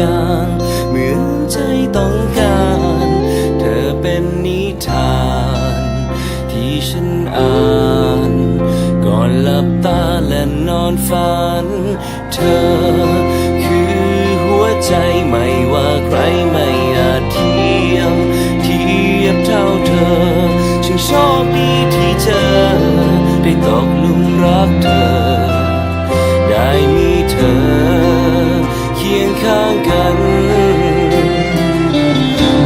อย่าง เหมือนใจต้องการ เธอเป็นนิทาน ที่ฉันอ่าน ก่อนหลับตาและนอนฝัน เธอคือหัวใจไม่ว่าใครไม่อาจเทียมเทียบเท่าเธอฉันโชคดีที่เจอ ได้ตกหลุมรักเธอ ได้มีเธอ ข้างกัน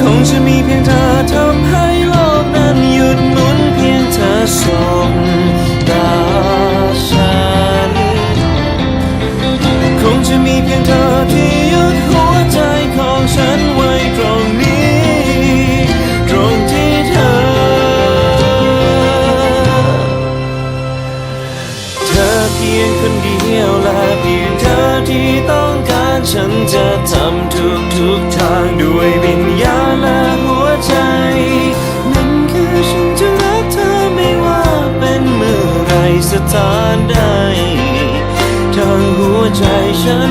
คงจะมีเพียงเธอทำให้โลกนั้นหยุดหมุนเพียงเธอส่งตาฉัน คงจะมีเพียงเธอที่ยุดหัวใจของฉันไว้ตรงนี้ ตรงที่เธอ เธอเพียงคนเดียวและเพียงเธอที่ต้องการ ฉันจะทำทุกทุกๆทางด้วยวิญญาณและหัวใจ นั่นคือฉันจะรักเธอไม่ว่าเป็นเมื่อไรสถานใดทางหัวใจฉัน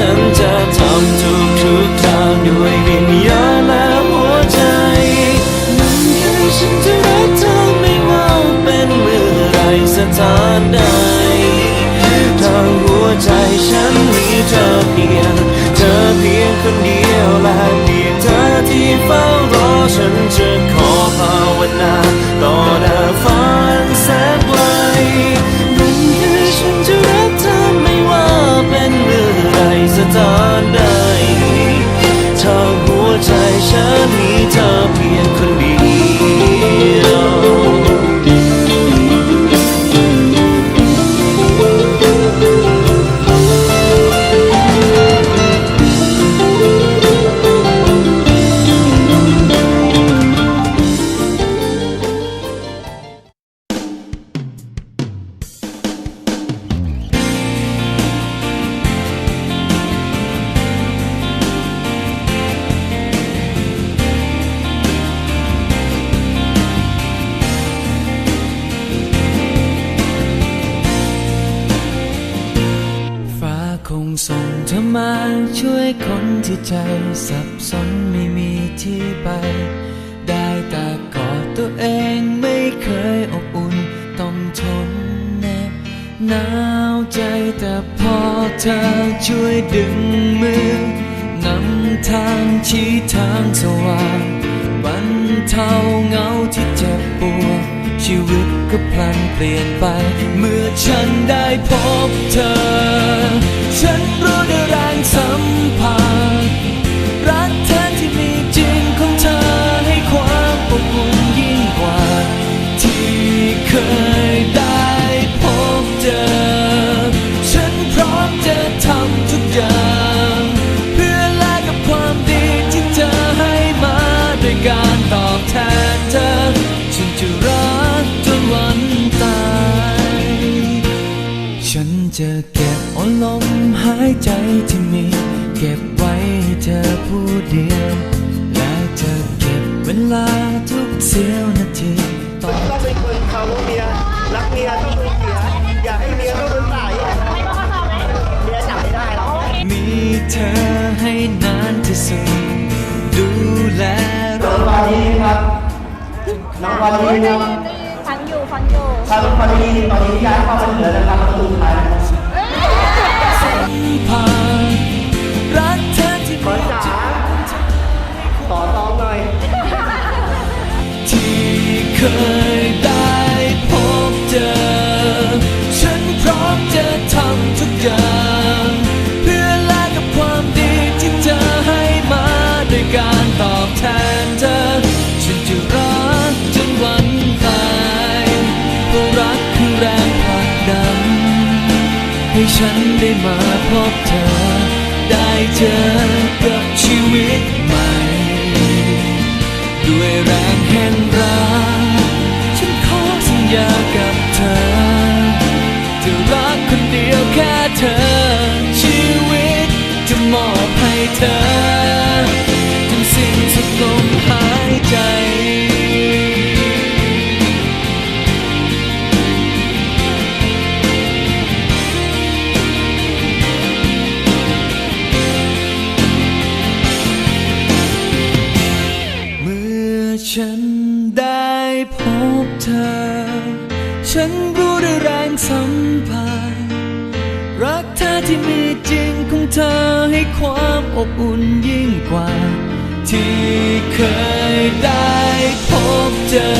ก ช่วยคนที่ใจสับสนไม่มีที่ไป ได้แต่กอดตัวเองไม่เคยอบอุ่นต้องทนแน่หนาวใจแต่พอเธอช่วยดึงมือนำทางชี้ทางสว่างบรรเทาเหงาที่เจ็บปวดชีวิตก็พลันเปลี่ยนไป เมื่อฉันได้พบเธอ ฉันรู้ ได้ายใจที่มี เก็บไว้ให้เธอผู้เดียว และจะเก็บเวลาทุกเสี้ยวนาทีต้องเป็นคนเคารพเมียรักเมียต้องเป็นเสียอย่าให้เมียต้องเป็นสายเมียจับไม่ได้หรอกมีเธอให้นานที่สุดดูแลน้องวานีครับน้องวานีครับฟังอยู่ฟังอยู่ถ้าน้องวานีตอนนี้ย้ายเข้ามาเหลือ ฉันได้มาพบเธอ ได้เจอกับชีวิตใหม่ ด้วยแรงแห่งรักฉันขอสัญญากับเธอ จะรักคนเดียวแค่เธอ อุ่นยิ่งกว่า ที่เคยได้พบเจอ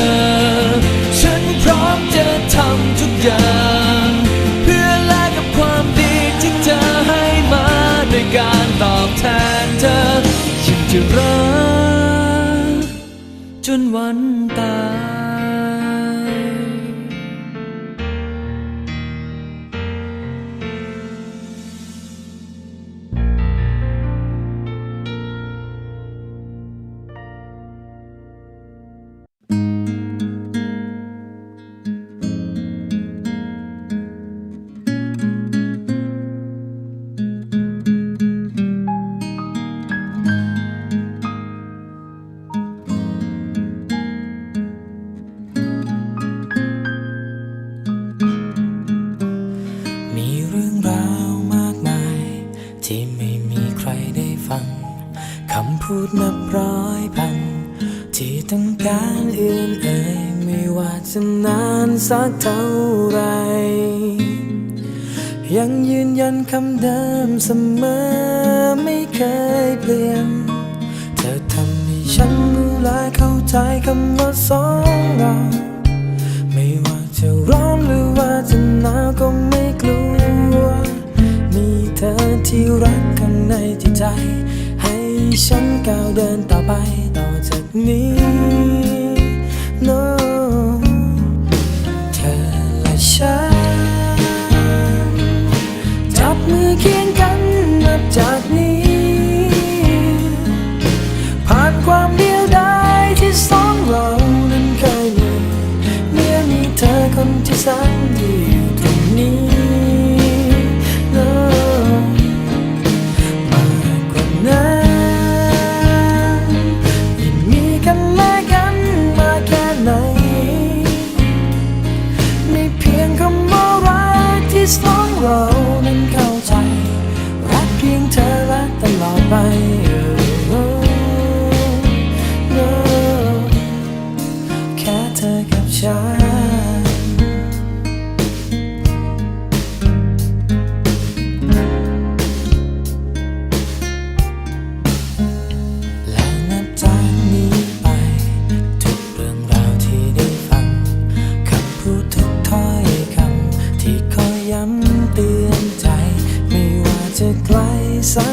ฉันพร้อมจะทำทุกอย่าง เพื่อแลกกับความดีที่เธอให้มาด้วยการตอบแทนเธอฉันจะรักจนวันตาย นับร้อยพัน ที่ต้องการอื่นเอ่ยไม่ว่าจะนานสักเท่าไร ยังยืนยันคำเดิมเสมอไม่เคยเปลี่ยน เธอทำให้ฉันรู้และเข้าใจคำว่าสอง place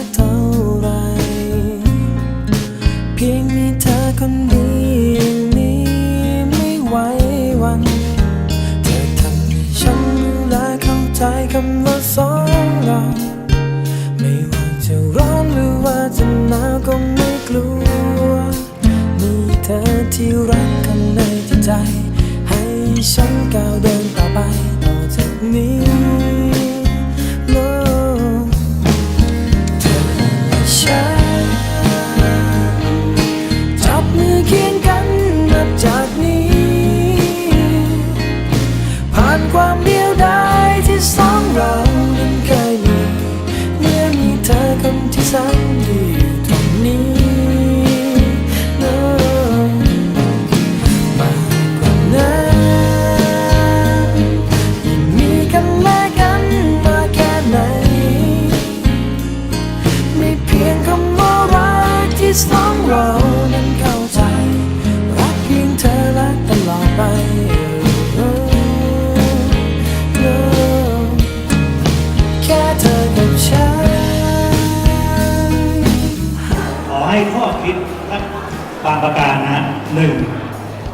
บางประการนะฮะหนึ่ง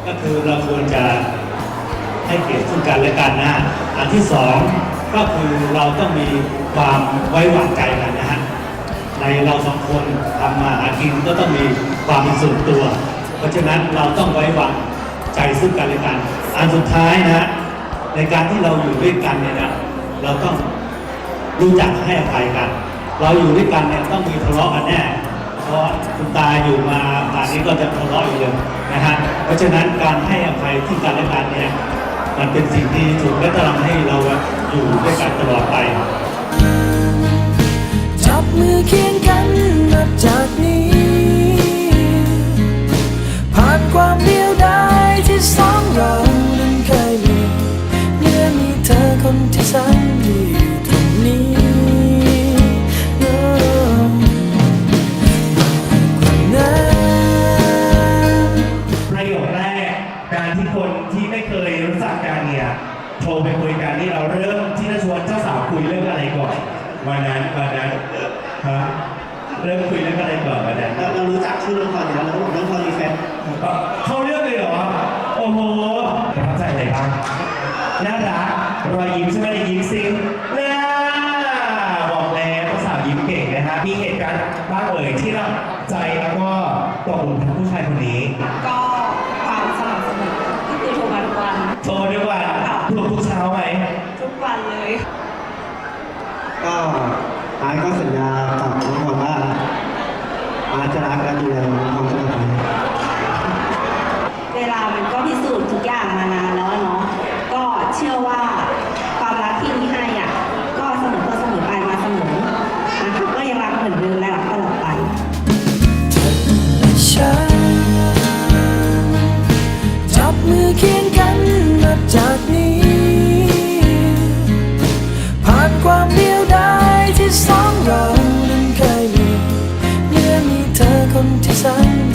ก็คือเราควรจะให้เกียรติซึ่งกันและกันนะอันที่สองก็คือเราต้องมีความไว้วางใจกันนะฮะในเราสองคนทำมาหากินก็ต้องมีความเป็นส่วนตัว เพราะฉะนั้นเราต้องไว้วางใจซึ่งกันและกันอันสุดท้ายนะฮะในการที่เราอยู่ด้วยกันเนี่ยนะเราต้องรู้จักให้อภัยกัน เราอยู่ด้วยกันเนี่ยต้องมีทะเลาะกันแน่ เพราะคุณตาอยู่มาป่านนี้ก็จะทะเลาะอยู่เลยนะฮะเพราะฉะนั้นการให้อภัยที่กันและกันเนี่ยมันเป็นสิ่งที่ถูกและจะทำให้เราอยู่ด้วยกันตลอดไป จับมือเคียงกันนับจากนี้ ผ่านความเดียวดายที่สองเรานั้นเคยมีเมื่อมีเธอคนที่แสนดี เข้าเรื่องเลยเหรอ โอ้โหประทับใจอะไรบ้างน่ารักรอยยิ้มใช่ไหมยิ้มซิงน่าบอกแล้วเจ้าสาวยิ้มเก่งนะฮะมีเหตุการณ์บ้างเอ่ยที่เราใจแล้วก็ตกหลุมรักผู้ชายคนนี้ ก็ความสม่ำเสมอก็คือโทรมาทุกวันโทรด้วยวันทุกทุกเช้าไหม ทุกวันเลยก็อาร์ตก็สัญญากับน้องพรว่าอาร์ตจะรักและดูแลน้องพรตลอดไป เวลามันก็พิสูจน์ทุกอย่างมานานแล้วเนาะก็เชื่อว่าความรักที่มีให้อะก็เสมอต้นเสมอปลายมาเสมอนะคะก็ยังรักเหมือนเดิมและรักตลอดไป จับมือเคียงกันนับจากนี้ ผ่านความเดียวดายที่สองเรานั้นเคยมีเมื่อมีเธอคนที่สนดีอ